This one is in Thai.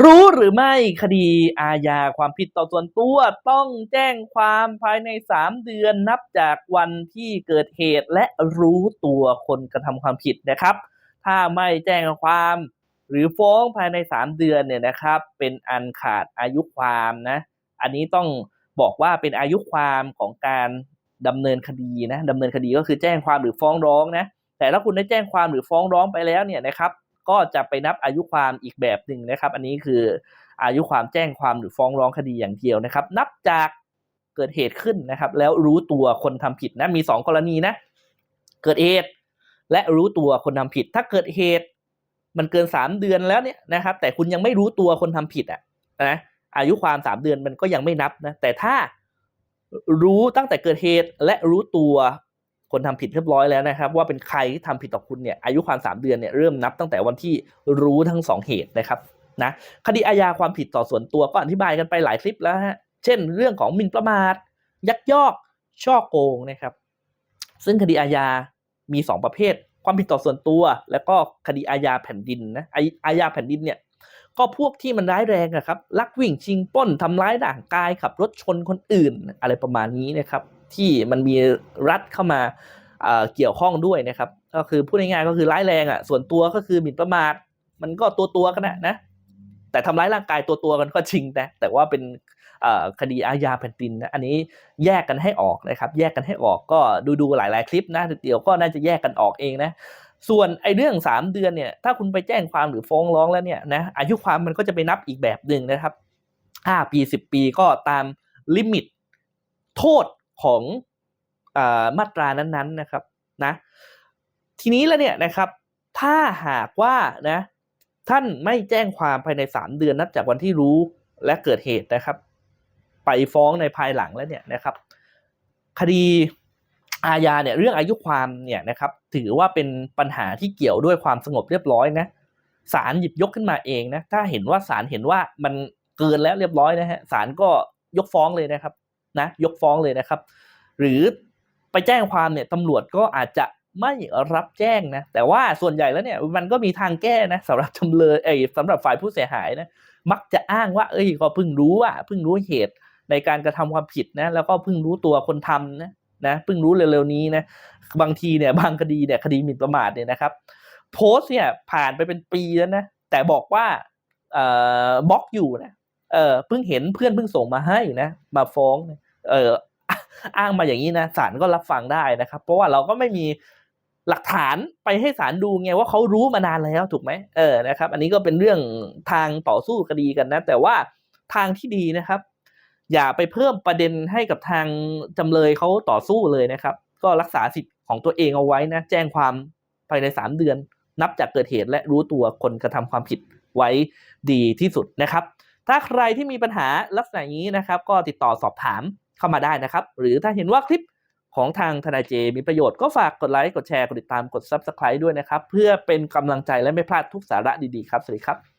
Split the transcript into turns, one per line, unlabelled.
รู้หรือไม่คดีอาญาความผิดต่อส่วนตัวต้องแจ้งความภายใน 3 เดือนนับจากวันที่เกิดเหตุและรู้ตัวคนกระทำความผิดนะครับ ถ้าไม่แจ้งความ หรือฟ้องภายใน 3 เดือนเนี่ยนะครับ เป็นอันขาดอายุความนะ อันนี้ต้องบอกว่าเป็นอายุความของการดำเนินคดีนะดำเนินคดีก็คือแจ้งความหรือฟ้องร้องนะแต่ถ้าคุณได้แจ้งความหรือฟ้องร้องไปแล้วเนี่ยนะครับ ก็จะไปนับอายุความอีกแบบหนึ่งนะครับ อันนี้คืออายุความแจ้งความหรือฟ้องร้องคดีอย่างเดียวนะครับ นับจากเกิดเหตุขึ้นนะครับ แล้วรู้ตัวคนทำผิดนะมีสองกรณีนะ เกิดเหตุและรู้ตัวคนทำผิด ถ้าเกิดเหตุมันเกินสามเดือนแล้วเนี่ยนะครับ แต่คุณยังไม่รู้ตัวคนทำผิดอะนะอายุความสามเดือนมันก็ยังไม่นับนะแต่ถ้ารู้ตั้งแต่เกิดเหตุและรู้ตัว คนทำผิดเรียบร้อยแล้วนะครับ ว่าเป็นใครที่ทำผิดต่อคุณเนี่ยอายุความสามเดือนเนี่ยเริ่มนับตั้งแต่วันที่รู้ทั้งสองเหตุนะครับนะคดีอาญาความผิดต่อส่วนตัวก็อธิบายกันไปหลายคลิปแล้วฮะเช่น เรื่องของหมิ่นประมาท ยักยอกช่อโกงนะครับ ซึ่งคดีอาญามีสองประเภท ความผิดต่อส่วนตัว แล้วก็คดีอาญาแผ่นดินนะอาอาญาแผ่นดินเนี่ย ก็พวกที่มันร้ายแรงอะครับลักวิ่งชิงป้นทำร้ายร่างกายขับรถชนคนอื่นอะไรประมาณนี้นะครับที่มันมีรัฐเข้ามาเอ่อเกี่ยวข้องด้วยนะครับ ก็คือพูดง่ายๆก็คือร้ายแรงอะส่วนตัวก็คือหมิ่นประมาทมันก็ตัวตัวกันนะนะแต่ทำร้ายร่างกายตัวตัวกันก็จริงนะแต่ว่าเป็นคดีอาญาแผ่นดินนะอันนี้แยกกันให้ออกนะครับ แยกกันให้ออกก็ดูดูๆหลาย ๆ คลิปนะเดี๋ยวก็น่าจะแยกกันออกเองนะ ส่วนไอ้เรื่องสามเดือนเนี่ย ถ้าคุณไปแจ้งความหรือฟ้องร้องแล้วเนี่ยนะอายุความมันก็จะไปนับอีกแบบหนึ่งนะครับห้าปีสิบปีก็ตามลิมิตโทษของอมาตรานั้นๆนะครับนะทีนี้แล้วเนี่ยนะครับ ถ้าหากว่านะท่านไม่แจ้งความภายในสามเดือนนับจากวันที่รู้และเกิดเหตุนะครับ ไปฟ้องในภายหลังแล้วเนี่ยนะครับ คดี อาญาเนี่ยเรื่องอายุความเนี่ยนะครับถือว่าเป็นปัญหาที่เกี่ยวด้วยความสงบเรียบร้อยนะศาลหยิบยกขึ้นมาเองนะถ้าเห็นว่าศาลเห็นว่ามันเกินแล้วเรียบร้อยนะฮะศาลก็ยกฟ้องเลยนะครับนะยกฟ้องเลยนะครับ หรือไปแจ้งความเนี่ยตำรวจก็อาจจะไม่รับแจ้งนะแต่ว่าส่วนใหญ่แล้วเนี่ยมันก็มีทางแก้นะสำหรับจำเลยเอ้สำหรับฝ่ายผู้เสียหายนะมักจะอ้างว่า เอ้ยก็เพิ่งรู้ว่าเพิ่งรู้เหตุในการกระทำความผิดนะแล้วก็เพิ่งรู้ตัวคนทำนะ นะเพิ่งรู้เร็วๆนี้นะบางทีเนี่ยบางคดีเนี่ยคดีหมิ่นประมาทเนี่ยนะครับ โพสเนี่ยผ่านไปเป็นปีแล้วนะแต่บอกว่าเอ่อบล็อกอยู่นะเออเพิ่งเห็นเพื่อนเพิ่งส่งมาให้นะมาฟ้องเอออ้างมาอย่างนี้นะศาลก็รับฟังได้นะครับ เพราะว่าเราก็ไม่มีหลักฐานไปให้ศาลดูไงว่าเขารู้มานานแล้วถูกไหมเออนะครับ อันนี้ก็เป็นเรื่องทางต่อสู้คดีกันนะ แต่ว่าทางที่ดีนะครับ อย่าไปเพิ่มประเด็นให้กับทางจำเลยเขาต่อสู้เลยนะครับ ก็รักษาสิทธิ์ของตัวเองเอาไว้นะ แจ้งความภายใน 3 เดือน นับจากเกิดเหตุและรู้ตัวคนกระทำความผิดไว้ดีที่สุดนะครับ ถ้าใครที่มีปัญหาลักษณะนี้นะครับ ก็ติดต่อสอบถามเข้ามาได้นะครับ หรือถ้าเห็นว่าคลิปของทางทนายเจมีประโยชน์ก็ฝากกดไลค์ กดแชร์ กดติดตาม กด Subscribe ด้วยนะครับ เพื่อเป็นกำลังใจและไม่พลาดทุกสาระดีๆครับ สวัสดีครับ